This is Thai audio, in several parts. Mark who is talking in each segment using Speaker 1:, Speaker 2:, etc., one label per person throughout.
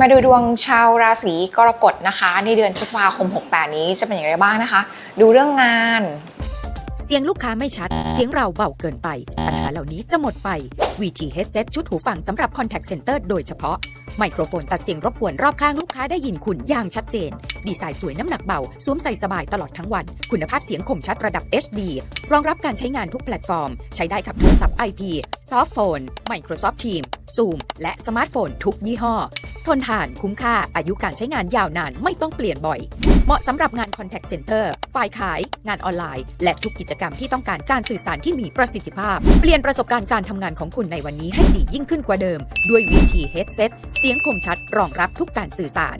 Speaker 1: มาดูดวงชาวราศีกรกฎนะคะ ในเดือนพฤษภาคม 68 นี้จะเป็นอย่างไรบ้างนะคะ ดูเรื่องงาน
Speaker 2: เสียงลูกค้าไม่ชัด เสียงเราเบาเกินไป ปัญหาเหล่านี้จะหมดไป VT Headset ชุดหูฟังสำหรับ Contact Center โดยเฉพาะ ไมโครโฟนตัดเสียงรบกวนรอบข้างลูกค้าได้ยินคุณอย่างชัดเจน ดีไซน์สวยน้ำหนักเบา สวมใส่สบายตลอดทั้งวัน คุณภาพเสียงคมชัดระดับ HD รองรับการใช้งานทุกแพลตฟอร์ม ใช้ได้กับโทรศัพท์ IP ซอฟต์โฟน Microsoft Teams Zoom และสมาร์ทโฟนทุกยี่ห้อ ทนทานคุ้มค่าอายุการใช้งานยาวนานไม่ต้องเปลี่ยนบ่อย เหมาะสำหรับงาน Contact Center ฝ่ายขาย งานออนไลน์ และทุกกิจกรรมที่ต้องการการสื่อสารที่มีประสิทธิภาพ เปลี่ยนประสบการณ์การทำงานของคุณในวันนี้ให้ดียิ่งขึ้นกว่าเดิม ด้วย VT Headset เสียงคมชัดรองรับทุกการสื่อสาร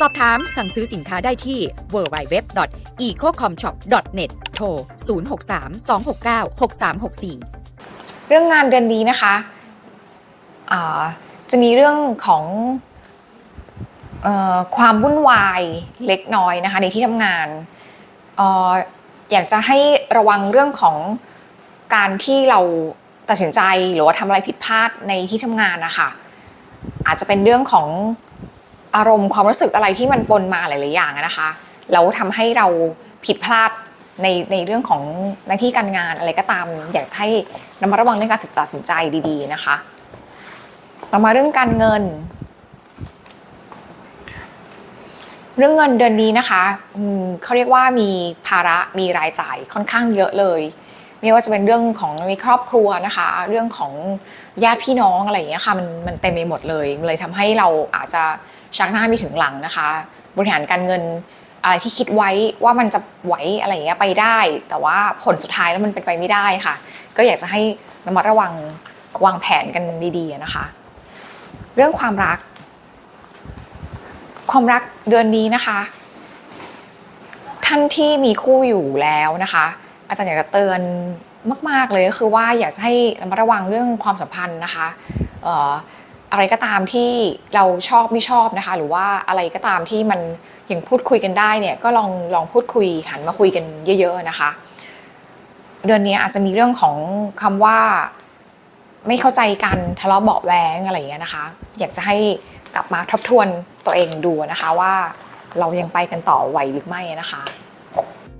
Speaker 2: สอบถามสั่งซื้อสินค้าได้ที่ www.ecocomshop.net โทร 063 269 6364
Speaker 1: เรื่องงานเดือนนี้นะคะจะมีเรื่องของ เออความวุ่นวายเล็กน้อยนะคะในที่ทำงานเอออยากจะให้ระวังเรื่องของการที่เราตัดสินใจหรือว่าทำอะไรผิดพลาดในที่ทำงานนะคะอาจจะเป็นเรื่องของอารมณ์ความรู้สึกอะไรที่มันปนมาหลายๆอย่างนะคะแล้วทำให้เราผิดพลาดในในเรื่องของหน้าที่การงานอะไรก็ตาม อยากให้ระมัดระวังเรื่องการตัดสินใจดีๆนะคะ ต่อมาเรื่องการเงิน เรื่องเงินเดือนนี้นะคะเขาเรียกว่ามีภาระมีรายจ่ายค่อนข้างเยอะเลย ไม่ว่าจะเป็นเรื่องของในครอบครัวนะคะ เรื่องของญาติพี่น้องอะไรอย่างเงี้ยค่ะมันมันเต็มไปหมดเลยเลยทำให้เราอาจจะชักหน้าไม่ถึงหลังนะคะ บริหารการเงินอะไรที่คิดไว้ว่ามันจะไหวอะไรอย่างเงี้ยไปได้ แต่ว่าผลสุดท้ายแล้วมันเป็นไปไม่ได้ค่ะ ก็อยากจะให้ระมัดระวังวางแผนกันดีๆนะคะ เรื่องความรัก ความรักเดือนนี้นะคะ ท่านที่มีคู่อยู่แล้วนะคะ อาจารย์อยากจะเตือนมาก ๆ เลยก็คือว่าอยากจะให้ระมัดระวังเรื่องความสัมพันธ์นะคะอะไรก็ตามที่เราชอบไม่ชอบนะคะ หรือว่าอะไรก็ตามที่มันยังพูดคุยกันได้เนี่ยก็ลองลองพูดคุยหันมาคุยกันเยอะ ๆ นะคะ เดือนนี้อาจจะมีเรื่องของคำว่าไม่เข้าใจกันทะเลาะเบาะแวงอะไรอย่างเงี้ยนะคะ อยากจะให้ กลับมาทบทวนตัวเองดูนะคะว่าเรายังไปกันต่อไหวหรือไม่นะคะ